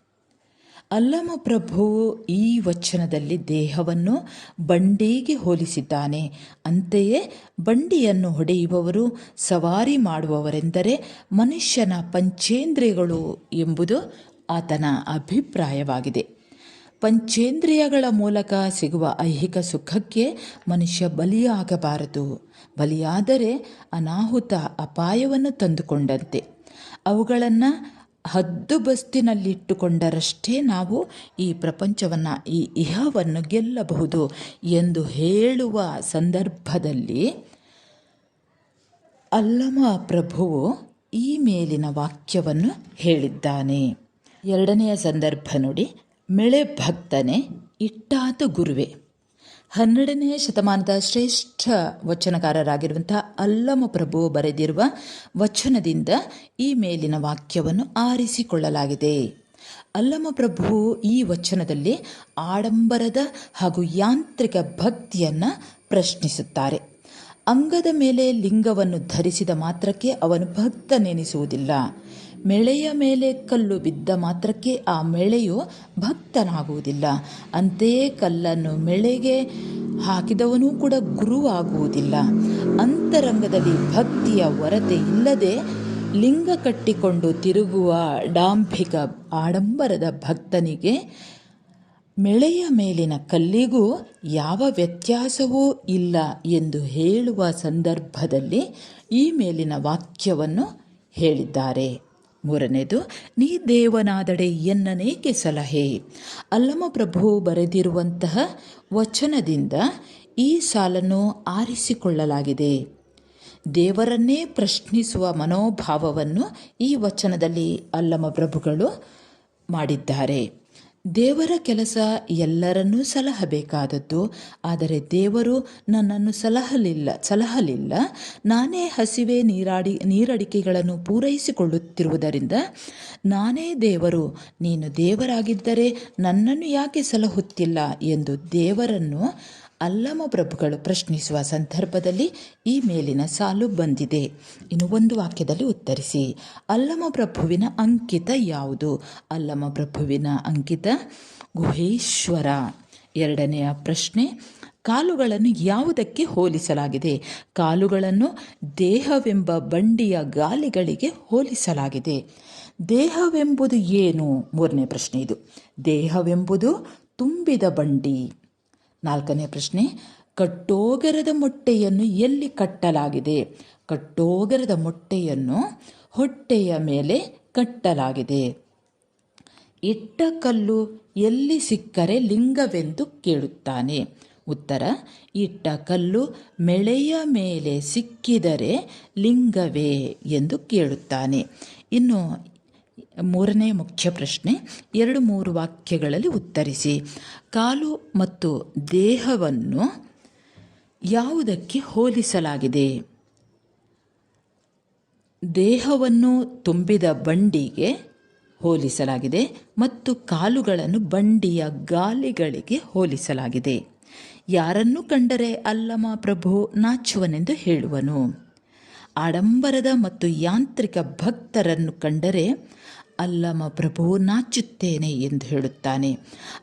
[SPEAKER 1] ಅಲ್ಲಮ ಪ್ರಭುವು ಈ ವಚನದಲ್ಲಿ ದೇಹವನ್ನು ಬಂಡಿಗೆ ಹೋಲಿಸಿದ್ದಾನೆ. ಅಂತೆಯೇ ಬಂಡಿಯನ್ನು ಹೊಡೆಯುವವರು ಸವಾರಿ ಮಾಡುವವರೆಂದರೆ ಮನುಷ್ಯನ ಪಂಚೇಂದ್ರಿಯಗಳು ಎಂಬುದು ಆತನ ಅಭಿಪ್ರಾಯವಾಗಿದೆ. ಪಂಚೇಂದ್ರಿಯಗಳ ಮೂಲಕ ಸಿಗುವ ಐಹಿಕ ಸುಖಕ್ಕೆ ಮನುಷ್ಯ ಬಲಿಯಾಗಬಾರದು. ಬಲಿಯಾದರೆ ಅನಾಹುತ ಅಪಾಯವನ್ನು ತಂದುಕೊಂಡಂತೆ. ಅವುಗಳನ್ನು ಹದ್ದುಬಸ್ತಿನಲ್ಲಿಟ್ಟುಕೊಂಡರಷ್ಟೇ ನಾವು ಈ ಪ್ರಪಂಚವನ್ನು, ಈ ಇಹವನ್ನು ಗೆಲ್ಲಬಹುದು ಎಂದು ಹೇಳುವ ಸಂದರ್ಭದಲ್ಲಿ ಅಲ್ಲಮ ಪ್ರಭುವು ಈ ಮೇಲಿನ ವಾಕ್ಯವನ್ನು ಹೇಳಿದ್ದಾನೆ. ಎರಡನೆಯ ಸಂದರ್ಭ ನೋಡಿ, ಮೆಳೆ ಭಕ್ತನೆ ಇಟ್ಟಾತ ಗುರುವೆ ಹನ್ನೆರಡನೆಯ ಶತಮಾನದ ಶ್ರೇಷ್ಠ ವಚನಕಾರರಾಗಿರುವಂಥ ಅಲ್ಲಮ ಪ್ರಭು ಬರೆದಿರುವ ವಚನದಿಂದ ಈ ಮೇಲಿನ ವಾಕ್ಯವನ್ನು ಆರಿಸಿಕೊಳ್ಳಲಾಗಿದೆ. ಅಲ್ಲಮ ಪ್ರಭು ಈ ವಚನದಲ್ಲಿ ಆಡಂಬರದ ಹಾಗೂ ಯಾಂತ್ರಿಕ ಭಕ್ತಿಯನ್ನು ಪ್ರಶ್ನಿಸುತ್ತಾರೆ. ಅಂಗದ ಮೇಲೆ ಲಿಂಗವನ್ನು ಧರಿಸಿದ ಮಾತ್ರಕ್ಕೆ ಅವನು ಭಕ್ತನೆನಿಸುವುದಿಲ್ಲ. ಮೆಳೆಯ ಮೇಲೆ ಕಲ್ಲು ಬಿದ್ದ ಮಾತ್ರಕ್ಕೆ ಆ ಮೆಳೆಯು ಭಕ್ತನಾಗುವುದಿಲ್ಲ. ಅಂತೆಯೇ ಕಲ್ಲನ್ನು ಮೆಳೆಗೆ ಹಾಕಿದವನೂ ಕೂಡ ಗುರುವಾಗುವುದಿಲ್ಲ. ಅಂತರಂಗದಲ್ಲಿ ಭಕ್ತಿಯ ಹೊರತೆ ಇಲ್ಲದೆ ಲಿಂಗ ಕಟ್ಟಿಕೊಂಡು ತಿರುಗುವ ಡಾಂಭಿಕ ಆಡಂಬರದ ಭಕ್ತನಿಗೆ ಮೆಳೆಯ ಮೇಲಿನ ಕಲ್ಲಿಗೂ ಯಾವ ವ್ಯತ್ಯಾಸವೂ ಇಲ್ಲ ಎಂದು ಹೇಳುವ ಸಂದರ್ಭದಲ್ಲಿ ಈ ಮೇಲಿನ ವಾಕ್ಯವನ್ನು ಹೇಳಿದ್ದಾರೆ. ಮೂರನೇದು, ನೀ ದೇವನಾದಡೆ ಎನ್ನನೇಕೆ ಸಲಹೆ? ಅಲ್ಲಮ ಪ್ರಭು ಬರೆದಿರುವಂತಹ ವಚನದಿಂದ ಈ ಸಾಲನ್ನು ಆರಿಸಿಕೊಳ್ಳಲಾಗಿದೆ. ದೇವರನ್ನೇ ಪ್ರಶ್ನಿಸುವ ಮನೋಭಾವವನ್ನು ಈ ವಚನದಲ್ಲಿ ಅಲ್ಲಮ ಪ್ರಭುಗಳು ಮಾಡಿದ್ದಾರೆ. ದೇವರ ಕೆಲಸ ಎಲ್ಲರನ್ನೂ ಸಲಹಬೇಕಾದದ್ದು, ಆದರೆ ದೇವರು ನನ್ನನ್ನು ಸಲಹಲಿಲ್ಲ ಸಲಹಲಿಲ್ಲ. ನಾನೇ ಹಸಿವೆ ನೀರಾಡಿ, ನೀರಡಿಕೆಗಳನ್ನು ಪೂರೈಸಿಕೊಳ್ಳುತ್ತಿರುವುದರಿಂದ ನಾನೇ ದೇವರು, ನೀನು ದೇವರಾಗಿದ್ದರೆ ನನ್ನನ್ನು ಯಾಕೆ ಸಲಹುತ್ತಿಲ್ಲ ಎಂದು ದೇವರನ್ನು ಅಲ್ಲಮ ಪ್ರಭುಗಳು ಪ್ರಶ್ನಿಸುವ ಸಂದರ್ಭದಲ್ಲಿ ಈ ಮೇಲಿನ ಸಾಲು ಬಂದಿದೆ. ಇನ್ನು ಒಂದು ವಾಕ್ಯದಲ್ಲಿ ಉತ್ತರಿಸಿ. ಅಲ್ಲಮ ಪ್ರಭುವಿನ ಅಂಕಿತ ಯಾವುದು? ಅಲ್ಲಮ ಪ್ರಭುವಿನ ಅಂಕಿತ ಗುಹೇಶ್ವರ. ಎರಡನೆಯ ಪ್ರಶ್ನೆ, ಕಾಲುಗಳನ್ನು ಯಾವುದಕ್ಕೆ ಹೋಲಿಸಲಾಗಿದೆ? ಕಾಲುಗಳನ್ನು ದೇಹವೆಂಬ ಬಂಡಿಯ ಗಾಲಿಗಳಿಗೆ ಹೋಲಿಸಲಾಗಿದೆ. ದೇಹವೆಂಬುದು ಏನು? ಮೂರನೇ ಪ್ರಶ್ನೆ ಇದು. ದೇಹವೆಂಬುದು ತುಂಬಿದ ಬಂಡಿ. ನಾಲ್ಕನೇ ಪ್ರಶ್ನೆ, ಕಟ್ಟೋಗರದ ಮೊಟ್ಟೆಯನ್ನು ಎಲ್ಲಿ ಕಟ್ಟಲಾಗಿದೆ? ಕಟ್ಟೋಗರದ ಮೊಟ್ಟೆಯನ್ನು ಹೊಟ್ಟೆಯ ಮೇಲೆ ಕಟ್ಟಲಾಗಿದೆ. ಇಟ್ಟ ಕಲ್ಲು ಎಲ್ಲಿ ಸಿಕ್ಕರೆ ಲಿಂಗವೆಂದು ಕೇಳುತ್ತಾನೆ. ಉತ್ತರ, ಇಟ್ಟ ಕಲ್ಲು ಮೆಳೆಯ ಮೇಲೆ ಸಿಕ್ಕಿದರೆ ಲಿಂಗವೇ ಎಂದು ಕೇಳುತ್ತಾನೆ. ಇನ್ನು ಮೂರನೇ ಮುಖ್ಯ ಪ್ರಶ್ನೆ, ಎರಡು ಮೂರು ವಾಕ್ಯಗಳಲ್ಲಿ ಉತ್ತರಿಸಿ. ಕಾಲು ಮತ್ತು ದೇಹವನ್ನು ಯಾವುದಕ್ಕೆ ಹೋಲಿಸಲಾಗಿದೆ? ದೇಹವನ್ನು ತುಂಬಿದ ಬಂಡಿಗೆ ಹೋಲಿಸಲಾಗಿದೆ ಮತ್ತು ಕಾಲುಗಳನ್ನು ಬಂಡಿಯ ಗಾಲಿಗಳಿಗೆ ಹೋಲಿಸಲಾಗಿದೆ. ಯಾರನ್ನು ಕಂಡರೆ ಅಲ್ಲಮ ಪ್ರಭು ನಾಚುವನೆಂದು ಹೇಳುವನು. ಆಡಂಬರದ ಮತ್ತು ಯಾಂತ್ರಿಕ ಭಕ್ತರನ್ನು ಕಂಡರೆ ಅಲ್ಲಮ ಪ್ರಭು ನಾಚುತ್ತೇನೆ ಎಂದು ಹೇಳುತ್ತಾನೆ.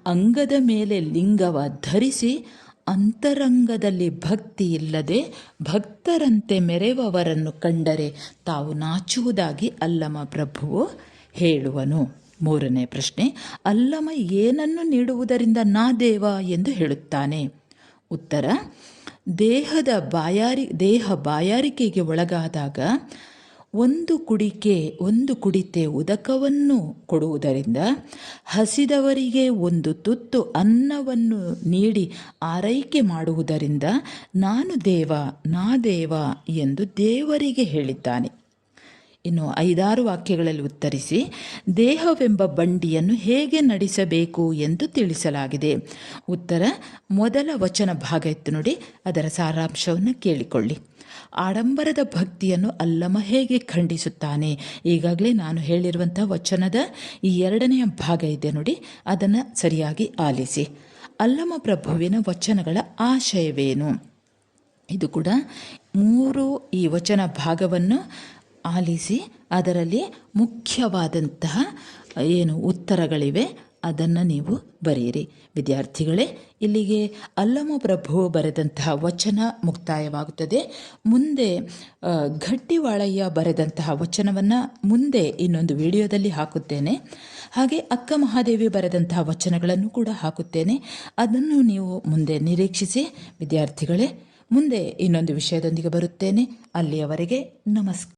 [SPEAKER 1] ಅಂಗದ ಮೇಲೆ ಲಿಂಗವ ಧರಿಸಿ ಅಂತರಂಗದಲ್ಲಿ ಭಕ್ತಿ ಇಲ್ಲದೆ ಭಕ್ತರಂತೆ ಮೆರೆವವರನ್ನು ಕಂಡರೆ ತಾವು ನಾಚುವುದಾಗಿ ಅಲ್ಲಮ ಪ್ರಭುವು ಹೇಳುವನು. ಮೂರನೇ ಪ್ರಶ್ನೆ, ಅಲ್ಲಮ ಏನನ್ನು ನೀಡುವುದರಿಂದ ನಾ ದೇವ ಎಂದು ಹೇಳುತ್ತಾನೆ. ಉತ್ತರ, ದೇಹದ ಬಾಯಾರಿ, ದೇಹ ಬಾಯಾರಿಕೆಗೆ ಒಳಗಾದಾಗ ಒಂದು ಕುಡಿಕೆ, ಒಂದು ಕುಡಿತೆ ಉದಕವನ್ನು ಕೊಡುವುದರಿಂದ ಹಸಿದವರಿಗೆ ಒಂದು ತುತ್ತು ಅನ್ನವನ್ನು ನೀಡಿ ಆರೈಕೆ ಮಾಡುವುದರಿಂದ, ನಾನು ದೇವ, ನಾ ದೇವ ಎಂದು ದೇವರಿಗೆ ಹೇಳಿದ್ದಾನೆ. ಇನ್ನು ಐದಾರು ವಾಕ್ಯಗಳಲ್ಲಿ ಉತ್ತರಿಸಿ, ದೇಹವೆಂಬ ಬಂಡಿಯನ್ನು ಹೇಗೆ ನಡೆಸಬೇಕು ಎಂದು ತಿಳಿಸಲಾಗಿದೆ. ಉತ್ತರ, ಮೊದಲ ವಚನ ಭಾಗ ಇತ್ತು ನೋಡಿ, ಅದರ ಸಾರಾಂಶವನ್ನು ಕೇಳಿಕೊಳ್ಳಿ. ಆಡಂಬರದ ಭಕ್ತಿಯನ್ನು ಅಲ್ಲಮ ಹೇಗೆ ಖಂಡಿಸುತ್ತಾನೆ? ಈಗಾಗಲೇ ನಾನು ಹೇಳಿರುವಂಥ ವಚನದ ಈ ಎರಡನೆಯ ಭಾಗ ಇದೆ ನೋಡಿ, ಅದನ್ನು ಸರಿಯಾಗಿ ಆಲಿಸಿ. ಅಲ್ಲಮ ಪ್ರಭುವಿನ ವಚನಗಳ ಆಶಯವೇನು? ಇದು ಕೂಡ ಮೂರು ಈ ವಚನ ಭಾಗವನ್ನು ಆಲಿಸಿ ಅದರಲ್ಲಿ ಮುಖ್ಯವಾದಂತಹ ಏನು ಉತ್ತರಗಳಿವೆ, ಅದನ್ನು ನೀವು ಬರೆಯಿರಿ. ವಿದ್ಯಾರ್ಥಿಗಳೇ, ಇಲ್ಲಿಗೆ ಅಲ್ಲಮ ಪ್ರಭು ಬರೆದಂತಹ ವಚನ ಮುಕ್ತಾಯವಾಗುತ್ತದೆ. ಮುಂದೆ ಗಟ್ಟಿವಾಳಯ್ಯ ಬರೆದಂತಹ ವಚನವನ್ನು ಮುಂದೆ ಇನ್ನೊಂದು ವಿಡಿಯೋದಲ್ಲಿ ಹಾಕುತ್ತೇನೆ. ಹಾಗೆ ಅಕ್ಕ ಮಹಾದೇವಿ ಬರೆದಂತಹ ವಚನಗಳನ್ನು ಕೂಡ ಹಾಕುತ್ತೇನೆ. ಅದನ್ನು ನೀವು ಮುಂದೆ ನಿರೀಕ್ಷಿಸಿ. ವಿದ್ಯಾರ್ಥಿಗಳೇ, ಮುಂದೆ ಇನ್ನೊಂದು ವಿಷಯದೊಂದಿಗೆ ಬರುತ್ತೇನೆ. ಅಲ್ಲಿಯವರೆಗೆ ನಮಸ್ಕಾರ.